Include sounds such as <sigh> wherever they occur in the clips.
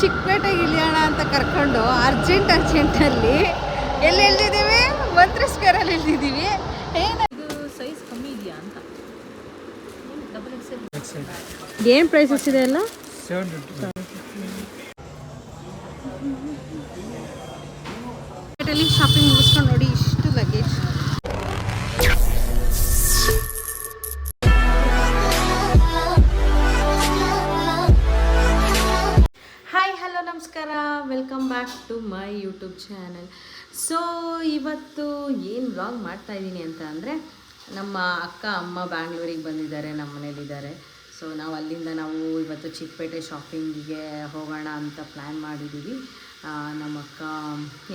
ಚಿಕ್ಕಪೇಟೆಗೆ ಇಳಿಯೋಣ ಅಂತ ಕರ್ಕೊಂಡು ಅರ್ಜೆಂಟ್ ಅರ್ಜೆಂಟಲ್ಲಿ ಎಲ್ಲಿ ಇಳ್ದಿದ್ದೀವಿ ಮಂತ್ರಿ ಸ್ಕ್ವೇರಲ್ಲಿ ಇಳ್ದಿದ್ದೀವಿ ಏನು ಇದು ಸೈಜ್ ಕಮ್ಮಿ ಇದೆಯಾ ಅಂತ. ಏನು ಪ್ರೈಸಸ್ ಇದೆ ಅಲ್ಲ ಸೆವೆನ್ ಯೂಟ್ಯೂಬ್ ಚಾನಲ್ ಸೊ ಇವತ್ತು ಏನು ವ್ಲಾಗ್ ಮಾಡ್ತಾ ಇದ್ದೀನಿ ಅಂತ ಅಂದರೆ ನಮ್ಮ ಅಕ್ಕ ಅಮ್ಮ ಬ್ಯಾಂಗ್ಳೂರಿಗೆ ಬಂದಿದ್ದಾರೆ ನಮ್ಮ ಮನೇಲಿದ್ದಾರೆ. ಸೊ ನಾವು ಅಲ್ಲಿಂದ ನಾವು ಇವತ್ತು ಚಿಕ್ಕಪೇಟೆ ಶಾಪಿಂಗಿಗೆ ಹೋಗೋಣ ಅಂತ ಪ್ಲ್ಯಾನ್ ಮಾಡಿದ್ದೀವಿ ನಮ್ಮ ಅಕ್ಕ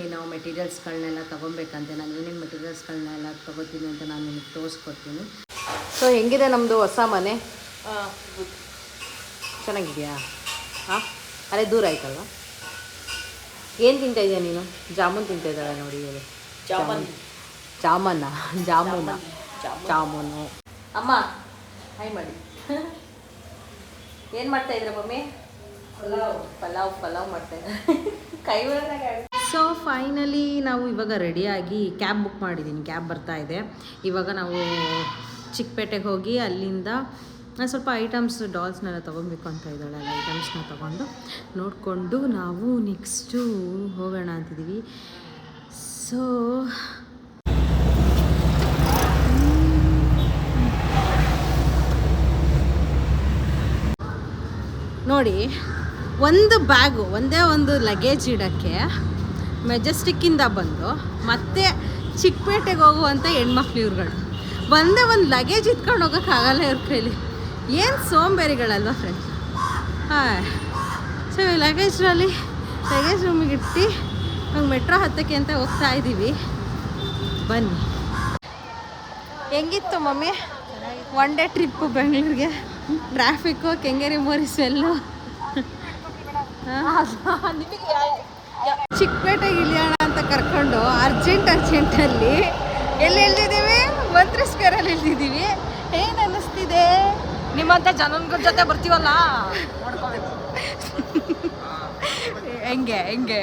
ಏನೋ ಮೆಟೀರಿಯಲ್ಸ್ಗಳನ್ನೆಲ್ಲ ತೊಗೊಬೇಕಂತೆ. ನಾನು ಏನೇನು ಮೆಟೀರಿಯಲ್ಸ್ಗಳನ್ನೆಲ್ಲ ತೊಗೋತೀನಿ ಅಂತ ನಾನು ನಿಮಗೆ ತೋರಿಸ್ಕೊಡ್ತೀನಿ. ಸೊ ಹೆಂಗಿದೆ ನಮ್ಮದು ಹೊಸ ಮನೆ? ಚೆನ್ನಾಗಿದೆಯಾ? ಹಾಂ ಅಲ್ಲೇ ದೂರ ಆಯ್ತಲ್ವ? ಏನು ತಿಂತಾ ಇದೆಯಾ ನೀನು? ಜಾಮೂನ್ ತಿಂತಾ ಇದ್ದಾಳೆ ನೋಡಿ ಇವಳು. ಜಾಮೂನ್. ಜಾಮೂನ? ಜಾಮೂನ? ಜಾಮೂನು ಅಮ್ಮ ಹಾಯ್ ಮಾಡಿ. ಏನು ಮಾಡ್ತಾ ಇದ್ರ ಮಮ್ಮಿ? ಪಲಾವ್. ಪಲಾವ್ ಪಲಾವ್ ಮಾಡ್ತಾ ಇದ್ದಾರೆ ಕೈ ಸೊ ಫೈನಲಿ ನಾವು ಇವಾಗ ರೆಡಿಯಾಗಿ ಕ್ಯಾಬ್ ಬುಕ್ ಮಾಡಿದ್ದೀನಿ ಕ್ಯಾಬ್ ಬರ್ತಾ ಇದೆ. ಇವಾಗ ನಾವು ಚಿಕ್ಕಪೇಟೆಗೆ ಹೋಗಿ ಅಲ್ಲಿಂದ ನಾನು ಸ್ವಲ್ಪ ಐಟಮ್ಸ್ ಡಾಲ್ಸ್ನೆಲ್ಲ ತೊಗೊಬೇಕು ಅಂತ ಇದ್ದಾಳೆ ಅಲ್ಲ ಐಟಮ್ಸ್ನ ತೊಗೊಂಡು. ನೋಡಿಕೊಂಡು ನಾವು ನೆಕ್ಸ್ಟು ಹೋಗೋಣ ಅಂತಿದ್ದೀವಿ. ಸೊ ನೋಡಿ, ಒಂದು ಬ್ಯಾಗು ಒಂದೇ ಒಂದು ಲಗೇಜ್ ಇಡೋಕ್ಕೆ ಮೆಜೆಸ್ಟಿಕ್ಕಿಂದ ಬಂದು ಮತ್ತೆ ಚಿಕ್ಕಪೇಟೆಗೆ ಹೋಗುವಂಥ ಹೆಣ್ಮಕ್ಳು ಇವ್ರುಗಳು. ಒಂದೇ ಒಂದು ಲಗೇಜ್ ಇಟ್ಕೊಂಡು ಹೋಗೋಕ್ಕಾಗಲ್ಲ ಇವ್ರ ಕೈಲಿ. ಏನು ಸೋಂಬೇರಿಗಳಲ್ವ ಫ್ರೆಂಡ್ಸ್ ಹಾಂ ಸೊ ಲಗೇಜ್ನಲ್ಲಿ ಲಗೇಜ್ ರೂಮಿಗೆ ಇಟ್ಟು ಹಂಗೆ ಮೆಟ್ರೋ ಹತ್ತಕ್ಕೆ ಅಂತ ಹೋಗ್ತಾ ಇದ್ದೀವಿ ಬನ್ನಿ. ಹೆಂಗಿತ್ತು ಮಮ್ಮಿ? ಒನ್ ಡೇ ಟ್ರಿಪ್ಪು ಬೆಂಗಳೂರಿಗೆ? ಟ್ರಾಫಿಕ್ಕು ಕೆಂಗೇರಿ, ಮೋರಿ ಸ್ಮೆಲ್ಲು ಚಿಕ್ಕಪೇಟೆಗೆ ಇಳಿಯೋಣ ಅಂತ ಕರ್ಕೊಂಡು ಅರ್ಜೆಂಟ್ ಅರ್ಜೆಂಟಲ್ಲಿ ಎಲ್ಲಿ ಇಳ್ದಿದ್ದೀವಿ ಮಂತ್ರಿ ಸ್ಕ್ವೇರಲ್ಲಿ ಇಳ್ದಿದ್ದೀವಿ ನಿಮ್ಮಂತ ಜನಗಳ ಜೊತೆ ಬರ್ತೀವಲ್ಲ? ಹೆಂಗೆ ಹೆಂಗೆ?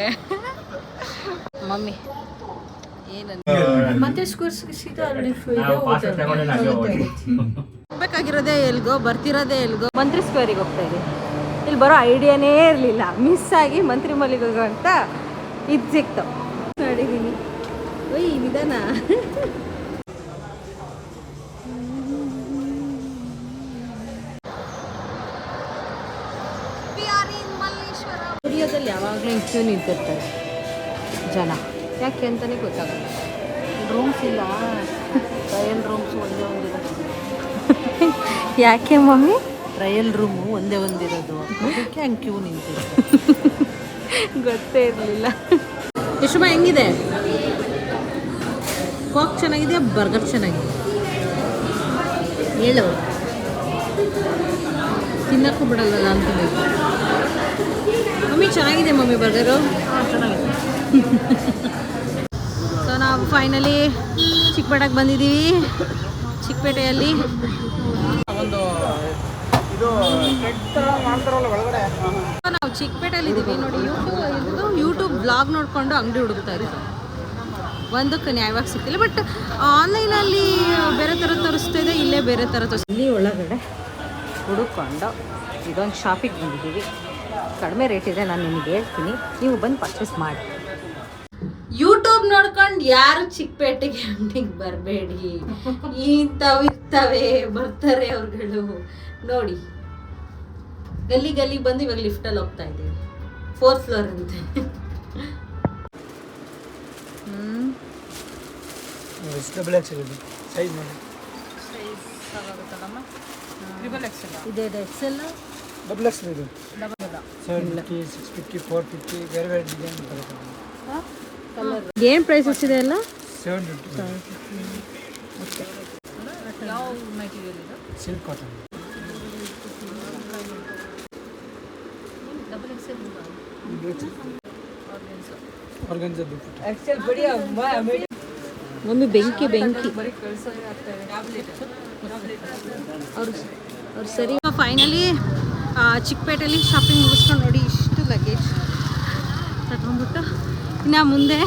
ಮಮ್ಮಿ ಮತ್ತೆ ಹೋಗ್ಬೇಕಾಗಿರೋದೇ ಎಲ್ಗೋ ಬರ್ತಿರೋದೇ ಎಲ್ಗೋ? ಮಂತ್ರಿ ಸ್ಕ್ವೇರಿಗೆ ಹೋಗ್ತಾ ಇದ್ದೀವಿ. ಇಲ್ಲಿ ಬರೋ ಐಡಿಯಾನೇ ಇರಲಿಲ್ಲ. ಮಿಸ್ ಆಗಿ ಮಂತ್ರಿ ಮಲ್ಲಿಗೆ ಹೋಗೋ ಅಂತ ಇದು ಸಿಕ್ತು ನೋಡಿದ್ದೀನಿ ಓಯ್ ನಿಧಾನ. ಸ್ಟುಡಿಯೋದಲ್ಲಿ ಯಾವಾಗಲೂ ಇಷ್ಟು ನಿಂತಿರ್ತಾರೆ ಜನ. ಯಾಕೆ ಅಂತಲೇ ಗೊತ್ತಾಗಲ್ಲ. ರೂಮ್ಸ್ ಇಲ್ಲ. ಟ್ರಯಲ್ ರೂಮ್ಸ್ ಒಂದೇ ಒಂದಿರೋದು ಯಾಕೆ ಮಮ್ಮಿ? ಟ್ರಯಲ್ ರೂಮು ಒಂದೇ ಒಂದಿರೋದು. ಅದಕ್ಕೆ ಹಂಗೆ ಕ್ಯೂ ನಿಂತಿರುತ್ತೆ ಗೊತ್ತೇ ಇರಲಿಲ್ಲ. ಯಶುಮಾ ಹೆಂಗಿದೆ? ಕಾಕ್ ಚೆನ್ನಾಗಿದೆ ಬರ್ಗರ್ ಚೆನ್ನಾಗಿದೆ ಹೇಳು. ತಿನ್ನಕ್ಕೂ ಬಿಡಲ್ಲ ಅಂತ ಮಮ್ಮಿ ಚೆನ್ನಾಗಿದೆ ಮಮ್ಮಿ ಬರ್ಗರು ಚೆನ್ನಾಗಿದೆ. <laughs> ಸೊ ನಾವು ಫೈನಲಿ ಚಿಕ್ಕಪೇಟೆಗೆ ಬಂದಿದ್ದೀವಿ. ಚಿಕ್ಕಪೇಟೆಯಲ್ಲಿ. ಒಂದು ನಾವು ಚಿಕ್ಕಪೇಟೆಯಲ್ಲಿ ಇದ್ದೀವಿ ನೋಡಿ ಯೂಟ್ಯೂಬ್ ಇದು ಯೂಟ್ಯೂಬ್ ಬ್ಲಾಗ್ ನೋಡಿಕೊಂಡು ಅಂಗಡಿ ಹುಡುಕ್ತಾ ಇದ್ದೀವಿ ಒಂದಕ್ಕೆ ನ್ಯಾಯವಾಗಿ ಸಿಕ್ಕಿಲ್ಲ ಬಟ್ ಆನ್ಲೈನಲ್ಲಿ ಬೇರೆ ಥರ ತೋರಿಸ್ತಾ ಇದೆ ಇಲ್ಲೇ ಬೇರೆ ಥರ ತೋರಿಸ್ತಾ ಇಲ್ಲಿ ಒಳಗಡೆ ಹುಡುಕೊಂಡು ಇದೊಂದು ಶಾಪಿಗೆ ಬಂದಿದ್ದೀವಿ. ಕಡಿಮೆ ರೇಟ್ ಇದೆ ನಾನು ನಿಮಗೆ ಹೇಳ್ತೀನಿ. ನೀವು ಬಂದು ಪರ್ಚೇಸ್ ಮಾಡಿ. ಯೂಟ್ಯೂಬ್ ನೋಡ್ಕೊಂಡು ಯಾರು ಚಿಕ್ಕಪೇಟೆಗೆ ಅಂಗಡಿಗೆ ಬರಬೇಡಿ. ಇಂಥವು ಇರ್ತವೆ ಬರ್ತಾರೆ ಅವ್ರುಗಳು. ನೋಡಿ ಗಲ್ಲಿ ಗಲ್ಲಿ ಬಂದು ಇವಾಗ ಲಿಫ್ಟಲ್ಲಿ ಹೋಗ್ತಾ ಇದ್ದೀವಿ. ಫೋರ್ತ್ ಫ್ಲೋರ್ ಅಂತೆ. ಇದೆ. ಇದೆ ಎಕ್ಸೆಲ್ ಡಬಲ್ ಎಕ್ಸ್ ಇದು? Seven fifty six fifty four fifty ಬೇರೆ ಬೇರೆ ಡಿಸೈನ್ ಬರುತ್ತೆ ಏನು ಪ್ರೈಸಸ್ ಇದೆ ಎಲ್ಲ? ಸೆವೆನ್ ಫಿಫ್ಟಿ ಯಾವ ಮೆಟೀರಿಯಲ್ ಇದು? Silk cotton double XL organza mummy ಬೆಂಕಿ ಬೆಂಕಿ. ಬರೀ ಕಳ್ಸೋದೇ ಆಗ್ತಾ ಇದೆ. ಅವ್ರು ಅವ್ರು ಸರಿ. ಫೈನಲಿ ಚಿಕ್ಕಪೇಟೆಯಲ್ಲಿ ಶಾಪಿಂಗ್ ಮುಗಿಸ್ಕೊಂಡು ನೋಡಿ ಇಷ್ಟು ಲಗೇಜ್ ತಗೊಂಡ್ಬಿಟ್ಟು. ಇನ್ನು ಮುಂದೆ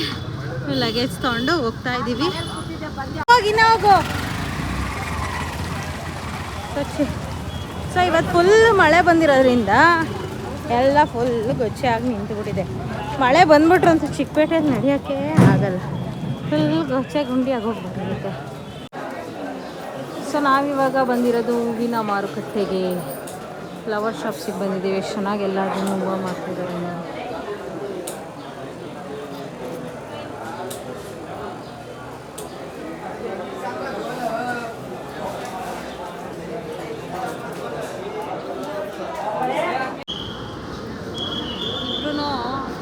ಲಗೇಜ್ ತೊಗೊಂಡು ಹೋಗ್ತಾ ಇದ್ದೀವಿ ಹೋಗಿ ಸೊ ಇವತ್ತು ಫುಲ್ ಮಳೆ ಬಂದಿರೋದ್ರಿಂದ ಎಲ್ಲ ಫುಲ್ ಗೊಚ್ಚೆಯಾಗಿ ನಿಂತುಬಿಟ್ಟಿದೆ. ಮಳೆ ಬಂದ್ಬಿಟ್ರು ಅಂತ ಚಿಕ್ಕಪೇಟೆಯಲ್ಲಿ ನಡೆಯೋಕ್ಕೆ ಆಗಲ್ಲ. ಫುಲ್ ಗೊಚ್ಚೆ ಗುಂಡಿ ಆಗೋಗ್ಬಿಟ್ಟಿರುತ್ತೆ ಸೊ ನಾವಿವಾಗ ಬಂದಿರೋದು ಹೂವಿನ ಮಾರುಕಟ್ಟೆಗೆ. ಫ್ಲವರ್ ಶಾಪ್ಸಿಗೆ ಬಂದಿದ್ದೀವಿ. ಎಷ್ಟು ಚೆನ್ನಾಗಿ ಎಲ್ಲದನ್ನು ಹೂವು ಮಾಡ್ತಿದ್ದಾರೆ. ಇಬ್ರು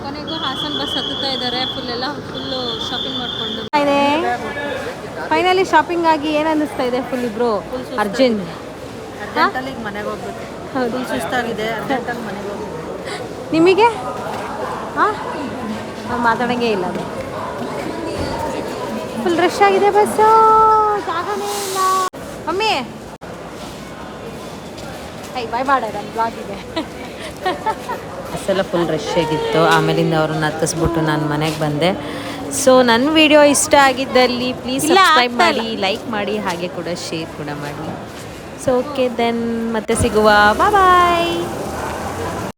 ಕೊನೆಗೂ ಹಾಸನ್ ಬಸ್ ಹತ್ತುತ್ತಾ ಇದ್ದಾರೆ. ಫುಲ್ ಎಲ್ಲ ಫುಲ್ಲು ಶಾಪಿಂಗ್ ಮಾಡ್ಕೊಂಡು. ಫೈನಲಿ ಶಾಪಿಂಗ್ ಆಗಿ ಏನು ಅನಿಸ್ತಾ ಇದೆ ಫುಲ್ ಇಬ್ರು? ಅರ್ಜೆಂಟ್ ಮನೆಗೆ ಹೋಗ್ಬೇಕು. ಹೌದು ಸುಸ್ತಾಗಿದೆ ನಿಮಗೆ? ಹಾಂ ಮಾತಾಡಂಗೆ ಮಾತಾಡೋಂಗೇ ಇಲ್ಲ ಅದು. ಫುಲ್ ರಶ್ ಆಗಿದೆ ಬಸ್ಸು. ಜಾಗನೇ ಇಲ್ಲ. ಮಮ್ಮಿ. ಐ ಬಾಯ್ ಮಾಡ ನನ್ನ ಬ್ಲಾಗ್ ಇದೆ ಬಸ್ಸೆಲ್ಲ ಫುಲ್ ರಶ್ ಆಗಿತ್ತು. ಆಮೇಲಿಂದ ಅವ್ರನ್ನ ಹತ್ತಿಸ್ಬಿಟ್ಟು ನಾನು ಮನೆಗೆ ಬಂದೆ. ಸೊ ನನ್ನ ವಿಡಿಯೋ ಇಷ್ಟ ಆಗಿದ್ದಲ್ಲಿ ಪ್ಲೀಸ್ ಸಬ್ಸ್ಕ್ರೈಬ್ ಮಾಡಿ ಲೈಕ್ ಮಾಡಿ ಹಾಗೆ ಕೂಡ ಶೇರ್ ಕೂಡ ಮಾಡಿ. ಸೊ ಓಕೆ ದೆನ್ ಮತ್ತೆ ಸಿಗುವ. ಬಾಯ್ ಬಾಯ್